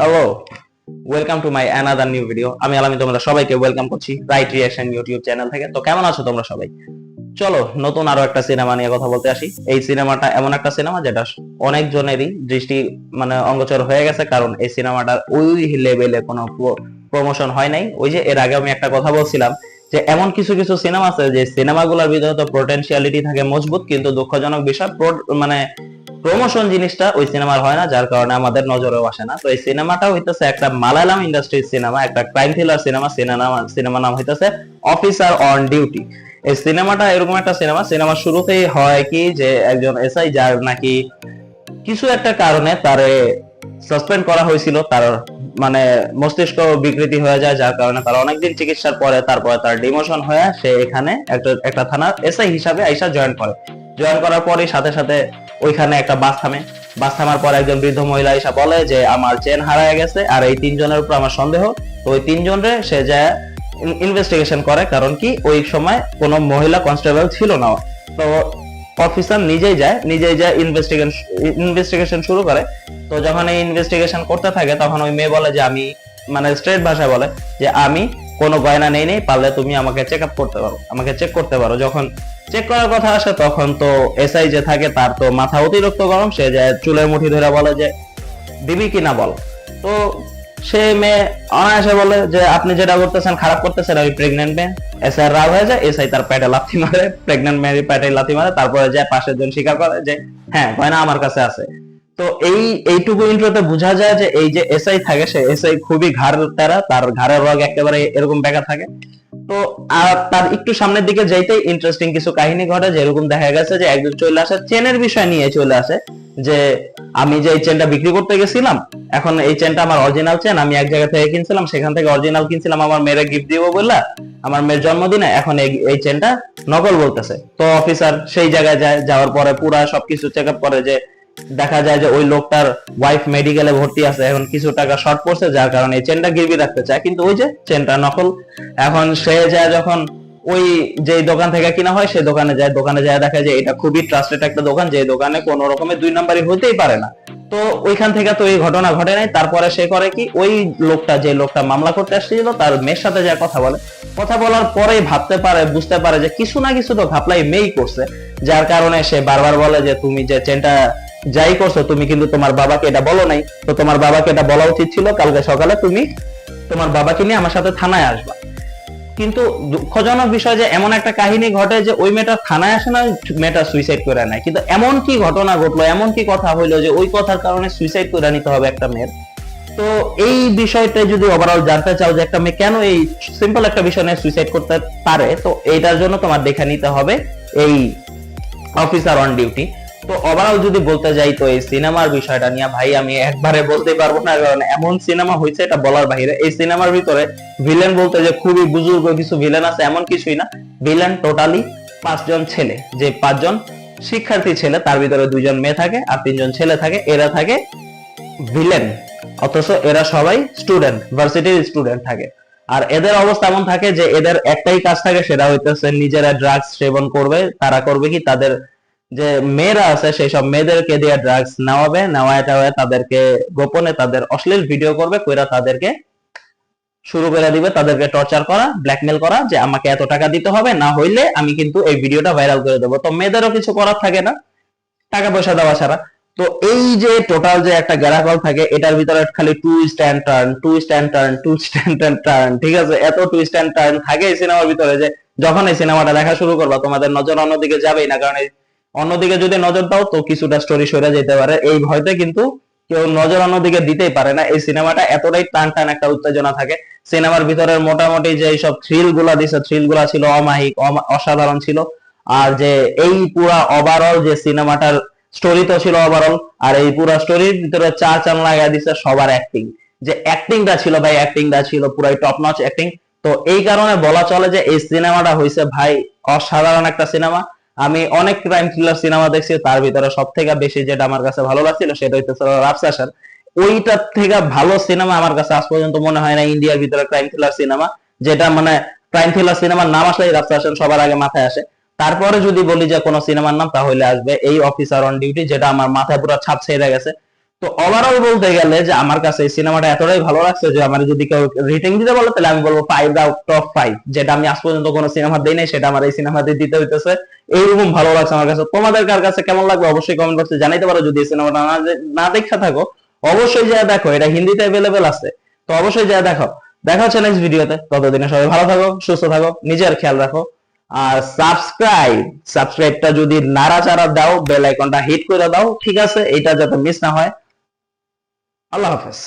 Hello welcome to my another new video আমি আলামি তোমরা সবাইকে ওয়েলকাম করছি রাইট রিয়াকশন ইউটিউব চ্যানেল থেকে। তো কেমন আছো তোমরা সবাই? চলো, নতুন আরও একটা সিনেমা নিয়ে কথা বলতে আসি। এই সিনেমাটা এমন একটা সিনেমা যেটা অনেক জনেরই দৃষ্টি মানে অঙ্গচর হয়ে গেছে, কারণ এই সিনেমাটার ওই লেভেলে কোনো প্রমোশন হয় নাই। ওই যে, এর আগে আমি একটা কথা বলছিলাম যে এমন কিছু কিছু সিনেমা আছে যে সিনেমাগুলোর ভিতরে তো পোটেনশিয়ালিটি থাকে মজবুত, কিন্তু দুঃখজনক বিষয় মানে প্রমোশন জিনিসটা ওই সিনেমার হয় না, যার কারণে আমাদের নজরেও আসে না। তো এই সিনেমাটা হইতেছে একটা মালায়ালাম ইন্ডাস্ট্রির সিনেমা একটা crime thriller cinema cinema cinema নাম হইতেছে অফিসার অন ডিউটি এই সিনেমাটা এরকম একটা সিনেমা সিনেমা শুরুতেই হয় কি যে একজন এসআই যার নাকি কিছু একটা কারণে তারে সাসপেন্ড করা হয়েছিল, তার মানে মস্তিষ্ক বিকৃতি হয়ে যায়, যার কারণে তার অনেকদিন চিকিৎসার পরে তারপরে তার ডিমোশন হয়ে সে এখানে একটা একটা থানার এসআই হিসাবে আইসা জয়েন করে। জয়েন করার পরে সাথে সাথে ওইখানে একটা বাস থামে। বাস থামার পর একজন বৃদ্ধ মহিলা এসে বলে যে, আমার চেন হারায় গেছে আর এই তিনজনের উপর আমার সন্দেহ। তো ওই তিনজনরে সে যায় ইনভেস্টিগেশন করে, কারণ কি ওই সময় কোনো মহিলা কনস্টেবল ছিল না। তো অফিসার নিজেই যায় নিজেই যায় ইনভেস্টিগেশন ইনভেস্টিগেশন শুরু করে। তো যখন এই ইনভেস্টিগেশন করতে থাকে, তখন ওই মেয়ে বলে যে, আমি মানে স্ট্রেট ভাষায় বলে যে, আমি কোনো গয়না নেই নেই, পারলে তুমি আমাকে চেক আপ করতে পারো, আমাকে চেক করতে পারো। যখন চেক করার কথা আসে, তখন তো এসআই যে থাকে, তার তো মাথা অতিরিক্ত গরম, সে যায় চুলের মুঠি ধরে বলে যে, দিবি কিনা বল? তো সে মেয়ে অনায়াসে বলে যে, আপনি যেটা করতেছেন, খারাপ করতেছেন আমি প্রেগনেন্ট মেয়ে এসআই রাগ হয়ে যায় এসআই তার পেটে লাথি মারে প্রেগনেন্ট মেয়ের পেটে লাথি মারে, তারপরে যায়, পাশের জন স্বীকার করে যে হ্যাঁ গয়না আমার কাছে আছে। তো এই, এইটুকু ইন্ট্রোতে বোঝা যায় যে এই যে এসআই থাকে, সে এসআই খুবই ঘাড় তেরা, তার ঘাড়ের রগ একেবারে এরকম বেঁকা থাকে। তো, আর তার একটু সামনের দিকে যাইতেই ইন্টারেস্টিং কিছু কাহিনী ঘটে, যেরকম দেখা গেছে যে একজন চলে আসে, চেনের বিষয় নিয়ে চলে আসে, যে আমি যে এই চেনটা বিক্রি করতে গেছিলাম, এখন এই চেনটা আমার অরিজিনাল চেন, আমি এক জায়গা থেকে কিনছিলাম, সেখান থেকে অরিজিনাল কিনছিলাম, আমার মেয়েরে গিফট দিব বললা, আমার মেয়ের জন্মদিনে এখন এই চেনটা নকল বলতেছে। তো অফিসার সেই জায়গায় যায়, যাওয়ার পরে পুরা সবকিছু চেক আপ করে যে দেখা যায় যে ওই লোকটার ওয়াইফ মেডিকেলে ভর্তি আছে, এখন কিছু টাকা শর্ট পড়ছে, যার কারণে এই চেনটা গিরবি রাখতে চায়। কিন্তু ওই যে চেনটা নকল। এখন সে যায় যখন ওই যে দোকান থেকে কিনা হয় সেই দোকানে যায়। দোকানে যায় দেখা যায় এটা খুবই ট্রাস্টেড একটা দোকান যে দোকানে কোন রকমের দুই নাম্বারই হইতেই পারে না। তো ওইখান থেকে তো এই ঘটনা ঘটে নাই। তারপরে সে করে কি, ওই লোকটা, যে লোকটা মামলা করতে আসছিল, তার মেয়ের সাথে যায় কথা বলে। কথা বলার পরেই ভাবতে পারে, বুঝতে পারে যে কিছু না কিছু তো ঘাপলাই মেয়েই করছে। যার কারণে সে বারবার বলে যে, তুমি যে চেনটা যাই করছ, তুমি কিন্তু তোমার বাবাকে এটা বলো নাই। তো তোমার বাবাকে এটা বলা উচিত ছিল, কালকে সকালে তুমি তোমার বাবাকে নিয়ে আমার সাথে থানায় আসবা। কিন্তু দুঃখজনক বিষয় যে এমন একটা কাহিনী ঘটে যে ওই মেয়েটা থানায় আসে না, মেয়েটা সুইসাইড করে নেয়। কিন্তু এমন কি ঘটনা ঘটলো, এমন কি কথা হইল যে ওই কথার কারণে সুইসাইড করে নিতে হবে একটা মেয়ের? তো এই বিষয়টা যদি ওভারঅল জানতে চাও যে একটা মেয়ে কেন এই সিম্পল একটা বিষয় নিয়ে সুইসাইড করতে পারে, তো এইটার জন্য তোমার দেখে নিতে হবে এই অফিসার অন ডিউটি তো ওভারঅল যদি বলতে যাই তো এই সিনেমার বিষয়টা নিয়ে, ভাই, আমি একবারে বলতে পারব না, কারণ এমন সিনেমা হয়েছে, এটা বলার বাইরে। এই সিনেমার ভিতরে ভিলেন বলতে যে খুবই বুজুর্গ কিছু ভিলেন আছে, এমন কিছুই না। ভিলেন টোটালি পাঁচজন ছেলে। যে পাঁচজন শিক্ষার্থী ছেলে, তার ভিতরে দুইজন মেয়ে থাকে আর তিনজন ছেলে থাকে, এরা থাকে ভিলেন অথচ এরা সবাই স্টুডেন্ট ভার্সিটির স্টুডেন্ট থাকে। আর এদের অবস্থা এমন থাকে যে এদের একটাই কাজ থাকে, সেটা হইতেছে নিজেরা ড্রাগস সেবন করবে, তারা করবে কি? তাদের যে মেয়েরা আছে, সেই সব মেয়েদেরকে দিয়ে ড্রাগস নেওয়াবে, নেওয়ায় টাওয়ায় তাদেরকে গোপনে তাদের অশ্লীল ভিডিও করবে, কইরা তাদেরকে শুরু করে দিবে, তাদেরকে টর্চার করা ব্ল্যাকমেল করা যে আমাকে এত টাকা দিতে হবে, না হইলে আমি কিন্তু এই ভিডিওটা ভাইরাল করে দেবো। তো মেয়েদেরও কিছু করার থাকে না, টাকা পয়সা দেওয়া ছাড়া। তো এই যে টোটাল যে একটা গ্যারাকল থাকে, এটার ভিতরে খালি twist and turn twist and turn twist and turn ঠিক আছে? এত টুইস্ট অ্যান্ড টার্ন থাকে এই সিনেমার ভিতরে যে যখন এই সিনেমাটা দেখা শুরু করবা, তোমাদের নজর অন্যদিকে যাবেই না, কারণ এই অন্যদিকে যদি নজর দাও, তো কিছুটা স্টোরি সরে যেতে পারে। এই ভয়তে কিন্তু কেউ নজর অন্যদিকে দিতেই পারে না। এই সিনেমাটা এতটাই টান টান একটা উত্তেজনা থাকে। সিনেমার ভিতরের মোটামুটি যে সব থ্রিলগুলা দিছে থ্রিলগুলা ছিল অমাহিক অসাধারণ ছিল। আর যে এই পুরা ওভারঅল যে সিনেমাটার স্টোরি তো ছিল ওভারঅল আর এই পুরা স্টোরির ভিতরে চা চান লাগাই দিছে সবার অ্যাক্টিং যে অ্যাক্টিংটা ছিল ভাই অ্যাক্টিংটা ছিল পুরাই টপ নচ অ্যাক্টিং তো এই কারণে বলা চলে যে এই সিনেমাটা হয়েছে ভাই অসাধারণ একটা সিনেমা। আমি অনেক ক্রাইম থ্রিলার সিনেমা দেখছি, তার ভিতরে সব থেকে বেশি যেটা আমার কাছে ভালো লাগছিল সেটা হইতেছে রাফসাসার ওইটার থেকে ভালো সিনেমা আমার কাছে আজ পর্যন্ত মনে হয় না ইন্ডিয়ার ভিতরে ক্রাইম থ্রিলার সিনেমা যেটা মানে ক্রাইম থ্রিলার সিনেমার নাম আসলেই রাফসাসান সবার আগে মাথায় আসে। তারপরে যদি বলি যে কোনো সিনেমার নাম, তাহলে আসবে এই অফিসার অন ডিউটি যেটা আমার মাথায় পুরো ছাপ ছেড়ে গেছে। তো ওভারঅল বলতে গেলে যে আমার কাছে এই সিনেমাটা এতটাই ভালো লাগছে যে আমার যদি কেউ রেটিং দিতে বলে, তাহলে আমি বলব ফাইভ আউট অফ ফাইভ যেটা আমি আজ পর্যন্ত কোনো সিনেমা দেই নাই, সেটা আমার এই সিনেমাতে দিতে হইতেছে। এইরকম ভালো লাগছে আমার কাছে। তোমাদের কার কাছে কেমন লাগবে অবশ্যই কমেন্ট বক্সে জানাইতে পারো। যদি এই সিনেমাটা না না দেখা থাকো, অবশ্যই যা দেখো, এটা হিন্দিতে অ্যাভেলেবেল আছে। তো অবশ্যই যা দেখো। দেখা হচ্ছে নেক্সট ভিডিওতে ততদিনে সবাই ভালো থাকো, সুস্থ থাকো, নিজের খেয়াল রাখো। আর সাবস্ক্রাইব সাবস্ক্রাইবটা যদি নাড়াচাড়া দাও বেল আইকনটা হিট করে দাও, ঠিক আছে? এটা যাতে মিস না হয়। আল্লাহ হাফেজ।